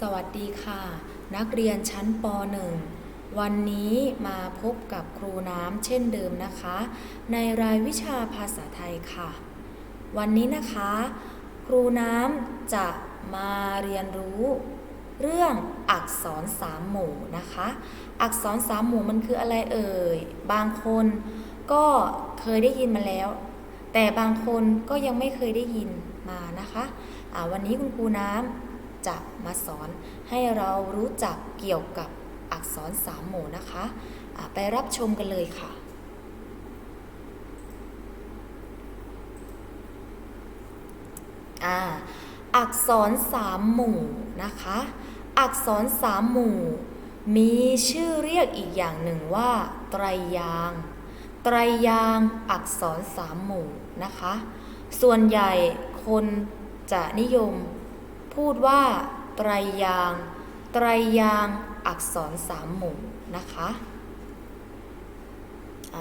สวัสดีค่ะ นักเรียนชั้นป .1 วันนี้มาพบกับครูน้ำเช่นเดิมนะคะ ในรายวิชาภาษาไทยค่ะ วันนี้นะคะ ครูน้ำจะมาเรียนรู้ เรื่องอักษรสามหมู่นะคะ อักษรสามหมู่มันคืออะไรเอ่ย บางคนก็เคยได้ยินมาแล้ว แต่บางคนก็ยังไม่เคยได้ยินมานะคะวันนี้คุณครูน้ำ จะมาสอนให้เรารู้จักเกี่ยวกับอักษรสามหมู่นะคะอ่าไปรับชมกันเลยค่ะอ่าอักษรสามหมู่นะคะ อักษรสามหมู่ มีชื่อเรียกอีกอย่างหนึ่งว่า ไตรยาง ไตรยางอักษรสามหมู่นะคะ ส่วนใหญ่คนจะนิยม พูดว่าไตรยาง ไตรยางอักษรสามหมู่นะคะ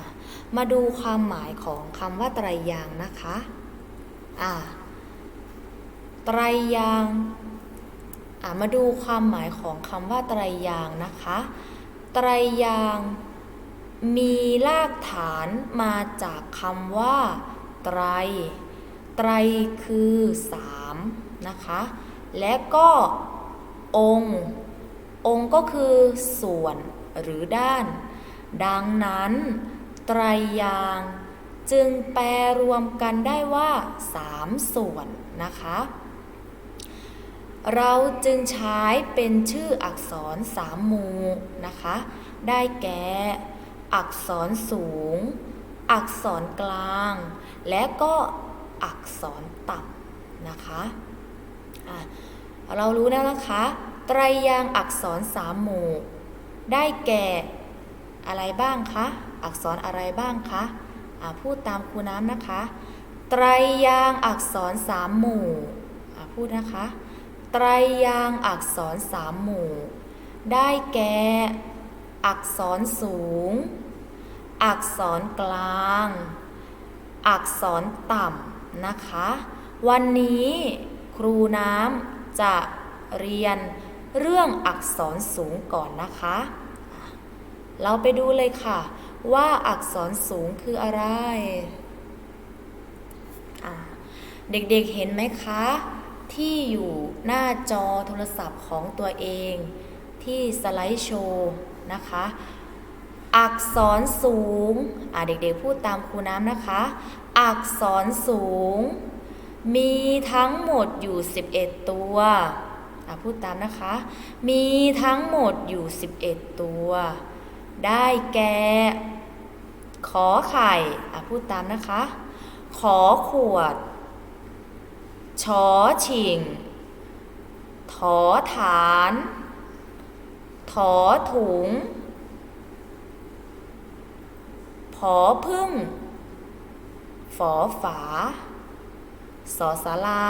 ะมาดูความหมายของคำว่าไตรยางนะคะอ่าไตรยางอะมาดูความหมายของคำว่าไตรยางนะคะ ไตรยางมีรากฐานมาจากคำว่า ไตร ไตรคือสามนะคะ และก็องค์ องค์ก็คือส่วนหรือด้าน ดังนั้นไตรยางจึงแปลรวมกันได้ว่าสามส่วนนะคะ เราจึงใช้เป็นชื่ออักษรสามมูนะคะ ได้แก่ อักษรสูง อักษรกลาง และก็อักษรต่ำนะคะ เรารู้แล้วนะคะ ไตรยางค์อักษรสามหมู่ ได้แก่อะไรบ้างคะ อักษรอะไรบ้างคะะพูดตามครูน้ำนะคะ ไตรยางค์อักษรสามหมู่พูดนะคะ ไตรยางค์อักษรสามหมู่ ได้แก่อักษรสูง อักษรกลาง อักษรต่ำนะคะ วันนี้ ครูน้ำจะเรียนเรื่องอักษรสูงก่อนนะคะ เราไปดูเลยค่ะ ว่าอักษรสูงคืออะไรเด็กๆเห็นไหมคะ ที่อยู่หน้าจอโทรศัพท์ของตัวเอง ที่สไลด์โชว์นะคะ อักษรสูง เด็กๆพูดตามครูน้ำนะคะ อักษรสูง มีทั้งหมดอยู่ 11 ตัวอ่าพูดตามนะคะ มีทั้งหมดอยู่ 11 ตัว ได้แก่ขอไข่อ่าพูดตามนะคะ ขอขวด ชอชิง ถอฐาน ถอถุง ผอพึ่ง ฝอฝา สอสาลา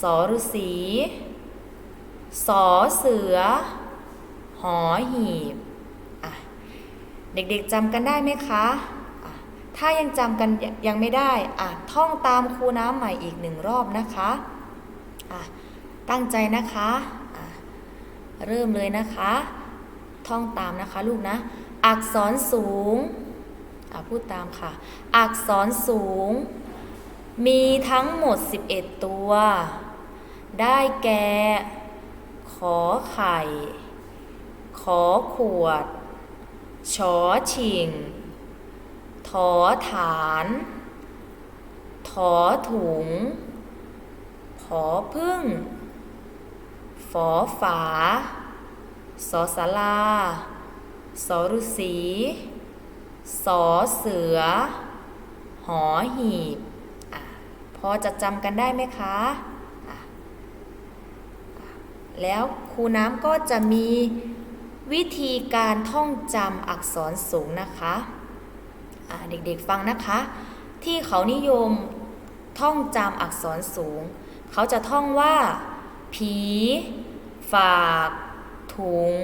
สอฤษีสอเสือ หอหีบเด็กๆจำกันได้ไหมคะะถ้ายังจำกันยังไม่ได้อะท่องตามครูน้ำใหม่อีกหนึ่งรอบนะคะอะตั้งใจนะคะะเริ่มเลยนะคะ ท่องตามนะคะลูกนะ อักษรสูงอะพูดตามค่ะ อักษรสูง มีทั้งหมด 11 ตัว ได้แก่ ขอไข่ ขอขวด ชอชิง ถอฐาน ถอถุง ผอพึ่ง ฝอฝา สอสาลา สอฤษี สอเสือ หอหีบ พอจะจำกันได้ไหมคะ แล้วครูน้ำก็จะมีวิธีการท่องจำอักษรสูงนะคะะเด็กๆฟังนะคะ ที่เขานิยมท่องจำอักษรสูง เขาจะท่องว่า ผี ฝาก ถุง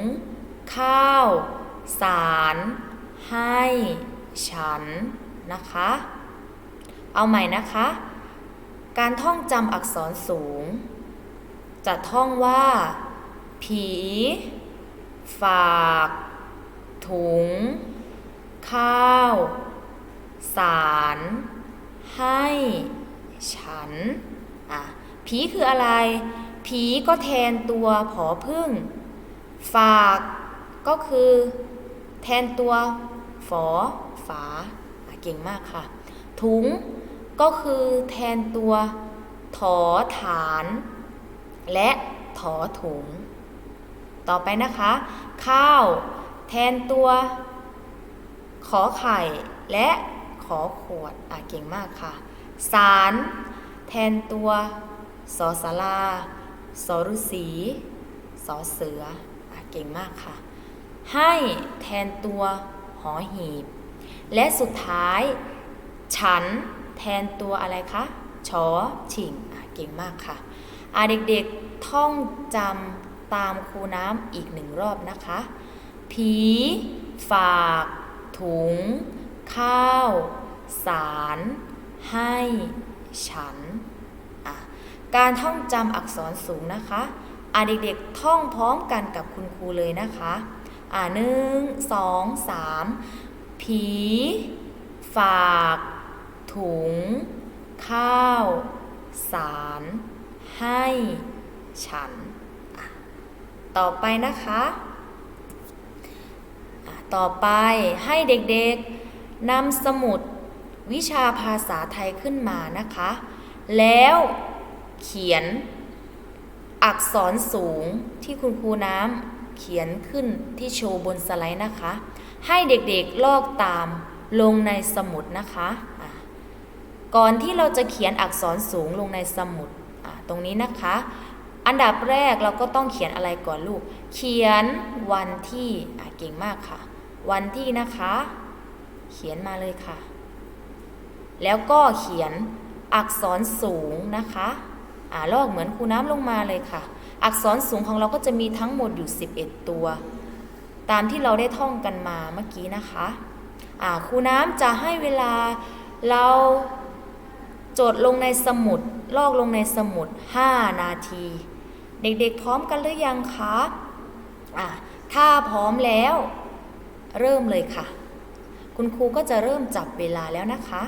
ข้าว สาร ให้ ฉัน นะคะ เอาใหม่นะคะ การท่องจำอักษรสูง จะท่องว่า ผี ฝาก ถุง ข้าว สาร ให้ ฉัน อะ ผีคืออะไร ผีก็แทนตัวผอพึ่ง ฝากก็คือ แทนตัว ฝอ ฝาอเก่งมากค่ะ ถุง ก็คือแทนตัวถอฐาน และถอถุง ต่อไปนะคะ ข้าว แทนตัว ขอไข่และขอขวดอะเก่งมากค่ะ สาร แทนตัวสอสาราสอฤษีสอเสืออะเก่งมากค่ะ ให้แทนตัวหอหีบ และสุดท้าย ฉัน แทนตัวอะไรคะชอฉิงเก่งมากค่ะอะเด็กๆท่องจำตามครูน้ำอีกหนึ่งรอบนะคะ ผี ฝาก ถุง ข้าว สาร ให้ ฉัน การท่องจำอักษรสูงนะคะอะเด็กๆท่องพร้อมกันกับคุณครูเลยนะคะ อ่าหนึ่งสองสามผี ฝาก ถุง ข้าว สาร ให้ ฉัน ต่อไปนะคะ ต่อไปให้เด็กๆนำสมุดวิชาภาษาไทยขึ้นมานะคะ แล้วเขียนอักษรสูงที่คุณครูน้ำเขียนขึ้นที่โชว์บนสไลด์นะคะ ให้เด็กๆลอกตามลงในสมุดนะคะ ก่อนที่เราจะเขียนอักษรสูงลงในสมุดตรงนี้นะคะ อันดับแรกเราก็ต้องเขียนอะไรก่อนลูก เขียนวันที่เก่งมากค่ะ วันที่นะคะ เขียนมาเลยค่ะ แล้วก็เขียนอักษรสูงนะคะอ่าลอกเหมือนครูน้ำลงมาเลยค่ะ อักษรสูงของเราก็จะมีทั้งหมดอยู่ 11 ตัว ตามที่เราได้ท่องกันมาเมื่อกี้นะคะอ่าครูน้ำจะให้เวลาเรา จดลงในสมุด ลอกลงในสมุด 5 นาที เด็กๆพร้อมกันหรือยังคะอะถ้าพร้อมแล้ว เริ่มเลยค่ะ คุณครูก็จะเริ่มจับเวลาแล้วนะคะ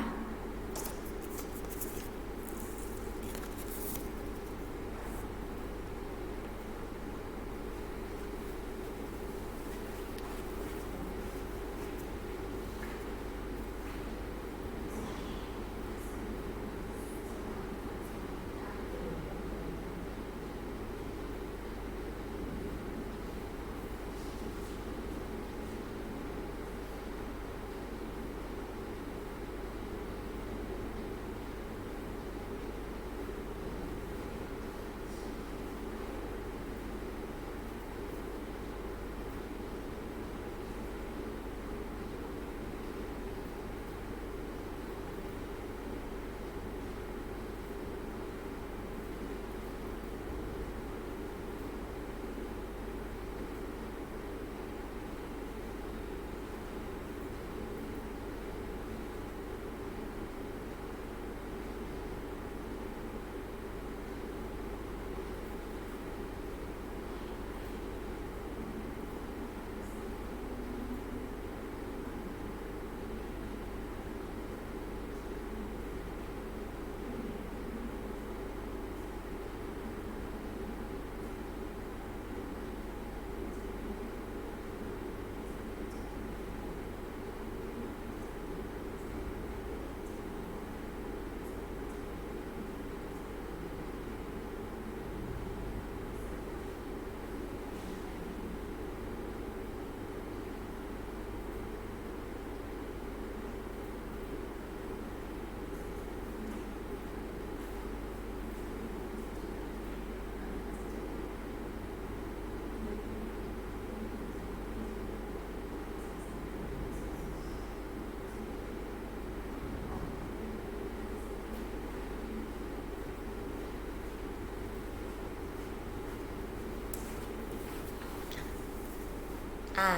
อ่า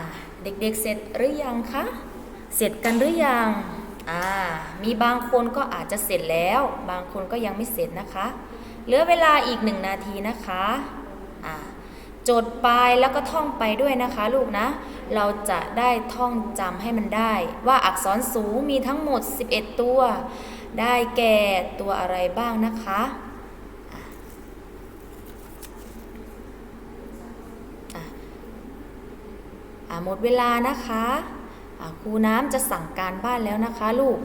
เด็กๆเสร็จหรือยังคะ เสร็จกันหรือยังอ่ามีบางคนก็อาจจะเสร็จแล้ว บางคนก็ยังไม่เสร็จนะคะ เหลือเวลาอีกหนึ่งนาทีนะคะอ่าจดไปแล้วก็ท่องไปด้วยนะคะลูกนะ เราจะได้ท่องจำให้มันได้ ว่าอักษรสูงมีทั้งหมด 11 ตัว ได้แก่ตัวอะไรบ้างนะคะอะอะอะ หมดเวลานะคะครูน้ำจะสั่งการบ้านแล้วนะคะลูก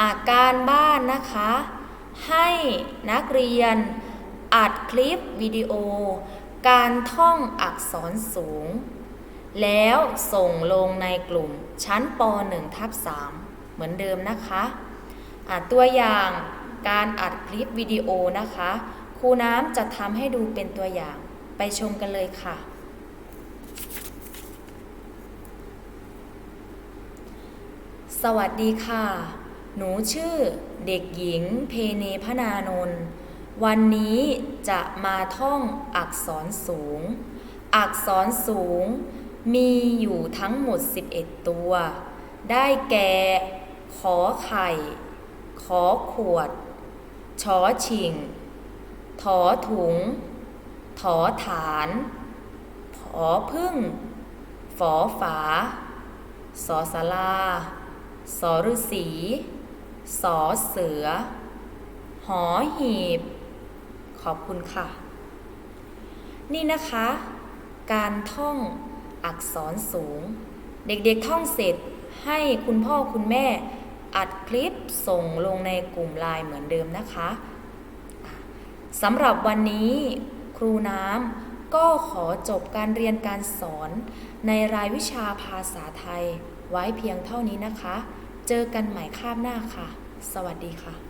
อาการบ้านนะคะ ให้นักเรียนอัดคลิปวิดีโอ การท่องอักษรสูง แล้วส่งลงในกลุ่มชั้นป .1 ทับ3เหมือนเดิมนะคะตัวอย่างการอัดคลิปวิดีโอนะคะครูน้ำจะทำให้ดูเป็นตัวอย่างไปชมกันเลยค่ะ สวัสดีค่ะ หนูชื่อเด็กหญิงเพเนพนานนท์วันนี้จะมาท่องอักษรสูง อักษรสูง มีอยู่ทั้งหมด 11 ตัว ได้แก่ ขอไข่ ขอขวด ชอชิง ถอถุง ถอฐานผอพึ่ง ฝอฝาสอสารา สอฤษีสอเสือ หอหีบ ขอบคุณค่ะ นี่นะคะ การท่องอักษรสูง เด็กๆท่องเสร็จให้คุณพ่อคุณแม่อัดคลิปส่งลงในกลุ่มไลน์เหมือนเดิมนะคะอะสำหรับวันนี้ครูน้ำก็ขอจบการเรียนการสอนในรายวิชาภาษาไทยไว้เพียงเท่านี้นะคะ เจอกันใหม่คาบหน้าค่ะ สวัสดีค่ะ